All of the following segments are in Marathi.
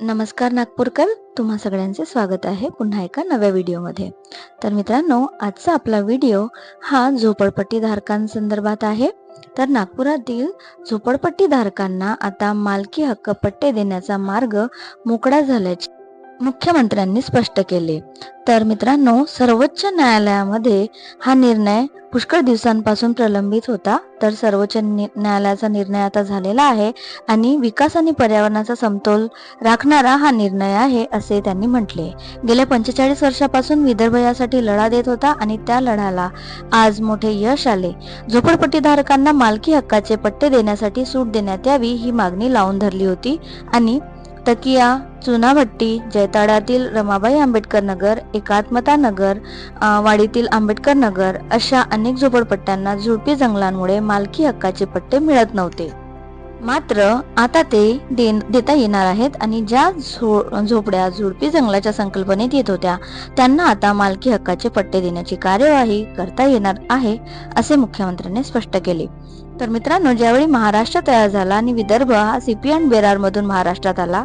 नमस्कार नागपूरकर. तुम्हा सगळ्यांचे स्वागत आहे पुन्हा एका नव्या व्हिडिओमध्ये. तर मित्रांनो आजचा आपला व्हिडिओ हा झोपडपट्टी धारकांसंदर्भात आहे. तर नागपुरातील झोपडपट्टी धारकांना आता मालकी हक्क पट्टे देण्याचा मार्ग मोकळा झाल्याचे मुख्यमंत्र्यांनी स्पष्ट केले. तर मित्रांनो सर्वोच्च न्यायालयामध्ये हा निर्णय पुष्कळ दिवसांपासून प्रलंबित होता. तर सर्वोच्च न्यायालयाचा निर्णय आता झालेला आहे आणि विकास आणि पर्यावरणाचा समतोल राखणारा हा निर्णय आहे असे त्यांनी म्हटले. गेल्या पंचेचाळीस वर्षापासून विदर्भ यासाठी लढा देत होता आणि त्या लढ्याला आज मोठे यश आले. झोपडपट्टीधारकांना मालकी हक्काचे पट्टे देण्यासाठी सूट देण्यात यावी ही मागणी लावून धरली होती आणि तकिया चुनाभट्टी जैताडातील रमाबाई आंबेडकर नगर एकात्मता नगर वाडीतील आंबेडकर नगर अशा अनेक झोपडपट्ट्यांना झुडपी जंगलांमुळे मालकी हक्काचे पट्टे मिळत नव्हते. मात्र आता ते देता येणार आहेत आणि ज्या झो- झोपड्या झुडपी जंगलाच्या संकल्पनेत येत होत्या त्यांना आता मालकी हक्काचे पट्टे देण्याची कार्यवाही करता येणार आहे असे मुख्यमंत्र्यांनी स्पष्ट केले. तर मित्रांनो ज्यावेळी महाराष्ट्र तयार झाला आणि विदर्भ हा सीपीएन बेरार मधून महाराष्ट्रात आला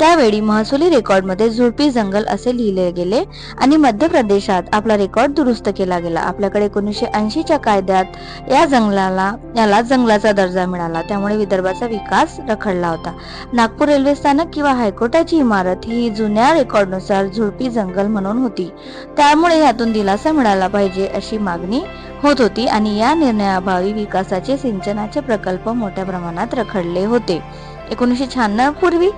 त्यावेळी महसुली रेकॉर्डमध्ये झुडपी जंगल असे लिहिले गेले आणि मध्य प्रदेशात आपला रेकॉर्ड दुरुस्त केला गेला. आपल्याकडे एकोणीसशे ऐंशीच्या कायद्यात या जंगलाला याला जंगलाचा दर्जा मिळाला. त्यामुळे विदर्भाचा विकास रखडला होता. नागपूर रेल्वे स्थानक किंवा हायकोर्टाची इमारत ही जुन्या रेकॉर्डनुसार झुडपी जंगल म्हणून होती. त्यामुळे यातून दिलासा मिळाला पाहिजे अशी मागणी होत होती आणि या निर्णयाभावी विकासाचे सिंचनाचे प्रकल्प मोठ्या प्रमाणात रखडले होते. एकोणीसशे शहाण्णव पूर्वी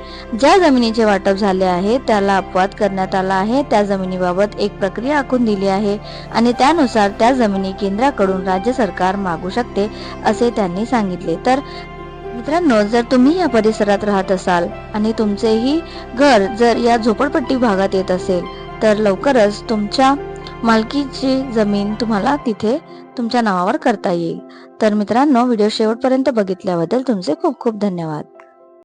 ज्या जमिनीचे वाटप झाले आहे त्याला अपवाद करण्यात आला आहे. त्या जमिनीबाबत एक प्रक्रिया आखून दिली आहे आणि त्यानुसार त्या जमिनी केंद्राकडून राज्य सरकार मागू शकते असे त्यांनी सांगितले. तर मित्रांनो जर तुम्ही या परिसरात राहत असाल आणि तुमचेही घर जर या झोपडपट्टी भागात येत असेल तर लवकरच तुमच्या मालकीची जमीन तुम्हाला तिथे तुमच्या नावावर करता येईल. तर मित्रांनो व्हिडिओ शेवटपर्यंत बघितल्याबद्दल तुमचे खूप खूप धन्यवाद.